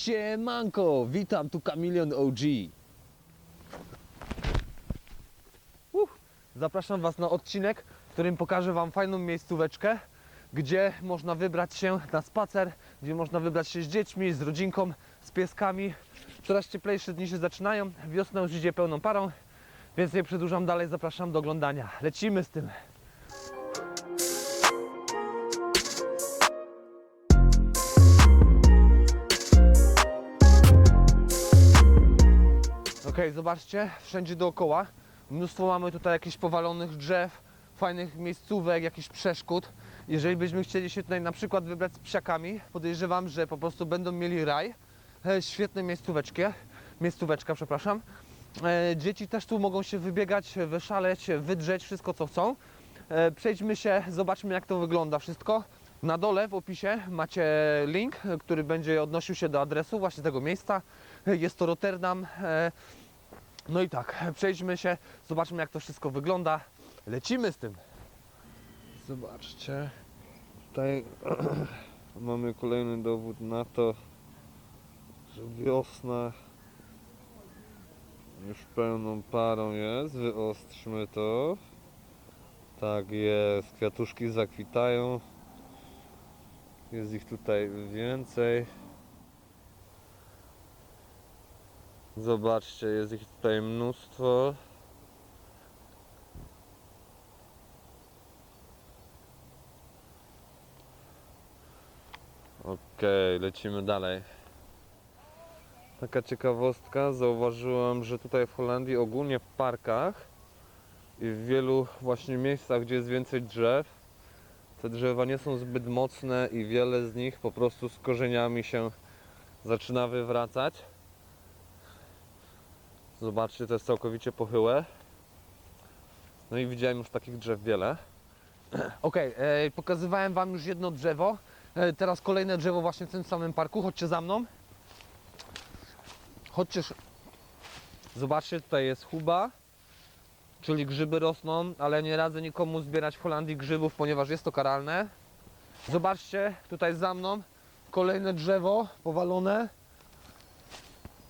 Siemanko, witam, tu Kamilion OG. Uff, zapraszam Was na odcinek, w którym pokażę Wam fajną miejscóweczkę, gdzie można wybrać się na spacer, gdzie można wybrać się z dziećmi, z rodzinką, z pieskami. Coraz cieplejsze dni się zaczynają, wiosna już idzie pełną parą, więc nie przedłużam dalej, zapraszam do oglądania. Lecimy z tym. Okej, zobaczcie, wszędzie dookoła. Mnóstwo mamy tutaj jakichś powalonych drzew, fajnych miejscówek, jakichś przeszkód. Jeżeli byśmy chcieli się tutaj na przykład wybrać z psiakami, podejrzewam, że po prostu będą mieli raj. E, świetne miejscóweczki, miejscóweczka, przepraszam. E, dzieci też tu mogą się wybiegać, wyszaleć, wydrzeć, wszystko co chcą. E, przejdźmy się, zobaczmy jak to wygląda wszystko. Na dole w opisie macie link, który będzie odnosił się do adresu właśnie tego miejsca. Jest to Rotterdam. No i tak, przejdźmy się, zobaczmy jak to wszystko wygląda. Lecimy z tym. Zobaczcie, tutaj mamy kolejny dowód na to, że wiosna już pełną parą jest. Wyostrzmy to. Tak jest, kwiatuszki zakwitają. Jest ich tutaj więcej. Zobaczcie, jest ich tutaj mnóstwo. Okej, lecimy dalej. Taka ciekawostka, zauważyłem, że tutaj w Holandii ogólnie w parkach i w wielu właśnie miejscach, gdzie jest więcej drzew, te drzewa nie są zbyt mocne i wiele z nich po prostu z korzeniami się zaczyna wywracać. Zobaczcie, to jest całkowicie pochyłe. No i widziałem już takich drzew wiele. Okej, e, pokazywałem Wam już jedno drzewo. E, teraz kolejne drzewo właśnie w tym samym parku. Chodźcie za mną. Chodźcie. Zobaczcie, tutaj jest chuba, czyli grzyby rosną, ale nie radzę nikomu zbierać w Holandii grzybów, ponieważ jest to karalne. Zobaczcie, tutaj za mną kolejne drzewo powalone.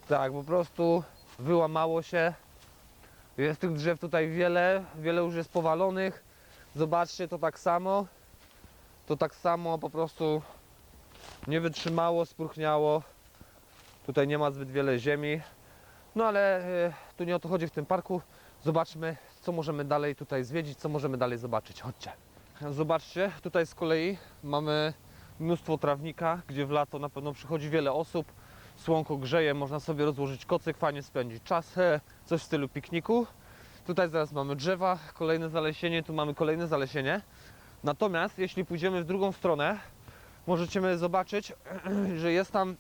Tak, po prostu wyłamało się. Jest tych drzew tutaj wiele, wiele już jest powalonych. Zobaczcie, to tak samo. To tak samo po prostu nie wytrzymało, spróchniało. Tutaj nie ma zbyt wiele ziemi. No ale e, tu nie o to chodzi w tym parku. Zobaczmy, co możemy dalej tutaj zwiedzić, co możemy dalej zobaczyć. Chodźcie. Zobaczcie, tutaj z kolei mamy mnóstwo trawnika, gdzie w lato na pewno przychodzi wiele osób. Słonko grzeje, można sobie rozłożyć kocyk, fajnie spędzić czas, coś w stylu pikniku. Tutaj zaraz mamy drzewa, kolejne zalesienie, tu mamy kolejne zalesienie. Natomiast jeśli pójdziemy w drugą stronę, możecie zobaczyć, że jest tam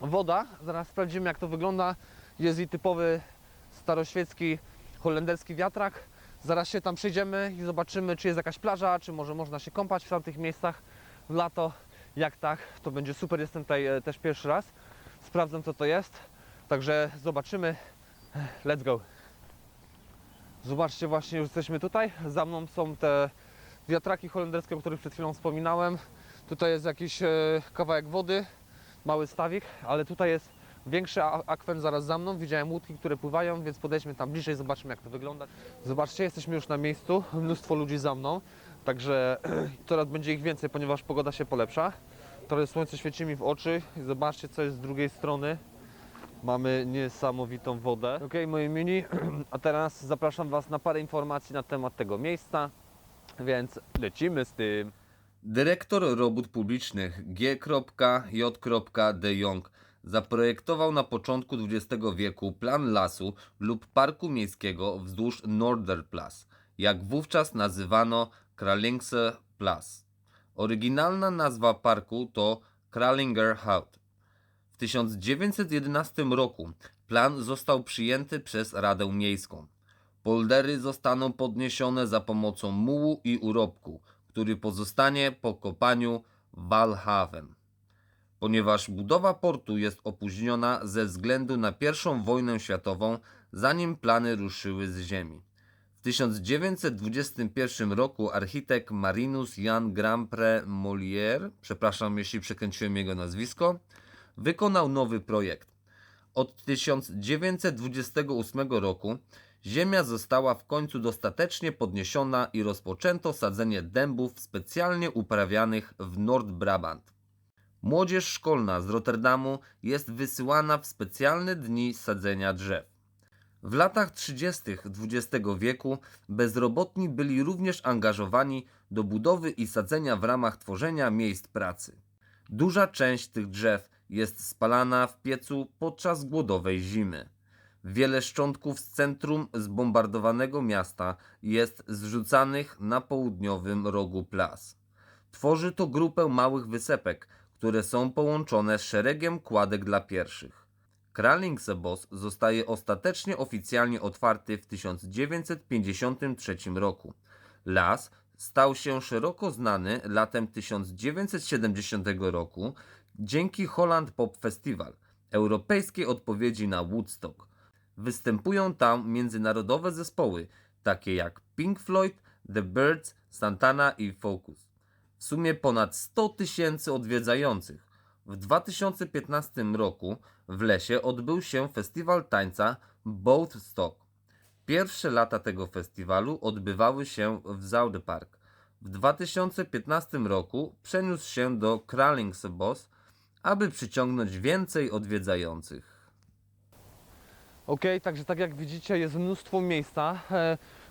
woda. Zaraz sprawdzimy jak to wygląda. Jest i typowy staroświecki holenderski wiatrak. Zaraz się tam przejdziemy i zobaczymy, czy jest jakaś plaża, czy może można się kąpać w tamtych miejscach w lato. Jak tak, to będzie super. Jestem tutaj e, też pierwszy raz. Sprawdzam co to jest. Także zobaczymy. Let's go. Zobaczcie, właśnie już jesteśmy tutaj. Za mną są te wiatraki holenderskie, o których przed chwilą wspominałem. Tutaj jest jakiś e, kawałek wody, mały stawik, ale tutaj jest większy akwen zaraz za mną. Widziałem łódki, które pływają, więc podejdźmy tam bliżej, zobaczmy jak to wygląda. Zobaczcie, jesteśmy już na miejscu, mnóstwo ludzi za mną, także coraz będzie ich więcej, ponieważ pogoda się polepsza. Trochę słońce świeci mi w oczy i zobaczcie co jest z drugiej strony. Mamy niesamowitą wodę. Ok, moi mini, a teraz zapraszam Was na parę informacji na temat tego miejsca, więc lecimy z tym. Dyrektor robót publicznych G.J. de Jong zaprojektował na początku XX wieku plan lasu lub parku miejskiego wzdłuż Noorderplas, jak wówczas nazywano Kralingse Plas. Oryginalna nazwa parku to Kralingerhout. W 1911 roku plan został przyjęty przez Radę Miejską. Poldery zostaną podniesione za pomocą mułu i urobku, który pozostanie po kopaniu Walhaven. Ponieważ budowa portu jest opóźniona ze względu na I wojnę światową, zanim plany ruszyły z ziemi. W 1921 roku architekt Marinus Jan Grampre Molière, przepraszam jeśli przekręciłem jego nazwisko, wykonał nowy projekt. Od 1928 roku ziemia została w końcu dostatecznie podniesiona i rozpoczęto sadzenie dębów specjalnie uprawianych w Nordbrabant. Młodzież szkolna z Rotterdamu jest wysyłana w specjalne dni sadzenia drzew. W latach 30. XX wieku bezrobotni byli również angażowani do budowy i sadzenia w ramach tworzenia miejsc pracy. Duża część tych drzew jest spalana w piecu podczas głodowej zimy. Wiele szczątków z centrum zbombardowanego miasta jest zrzucanych na południowym rogu plas. Tworzy to grupę małych wysepek, które są połączone z szeregiem kładek dla pieszych. Kralingse-Bos zostaje ostatecznie oficjalnie otwarty w 1953 roku. Las stał się szeroko znany latem 1970 roku dzięki Holland Pop Festival, europejskiej odpowiedzi na Woodstock. Występują tam międzynarodowe zespoły, takie jak Pink Floyd, The Birds, Santana i Focus. W sumie ponad 100 tysięcy odwiedzających. W 2015 roku w lesie odbył się festiwal tańca Stock. Pierwsze lata tego festiwalu odbywały się w Zaudepark. W 2015 roku przeniósł się do Kralingse-Bos, aby przyciągnąć więcej odwiedzających. Ok, także tak jak widzicie jest mnóstwo miejsca.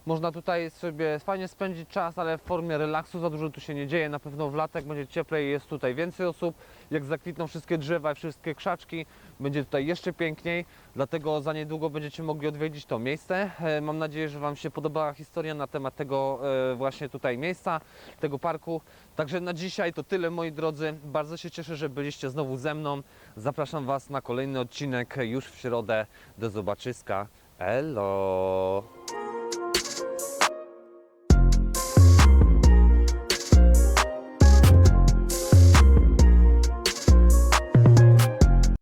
Można tutaj sobie fajnie spędzić czas, ale w formie relaksu za dużo tu się nie dzieje. Na pewno w latach będzie cieplej, jest tutaj więcej osób. Jak zakwitną wszystkie drzewa i wszystkie krzaczki, będzie tutaj jeszcze piękniej. Dlatego za niedługo będziecie mogli odwiedzić to miejsce. E, mam nadzieję, że Wam się podobała historia na temat tego e, właśnie tutaj miejsca, tego parku. Także na dzisiaj to tyle moi drodzy. Bardzo się cieszę, że byliście znowu ze mną. Zapraszam Was na kolejny odcinek już w środę. Do zobaczyska. Elo!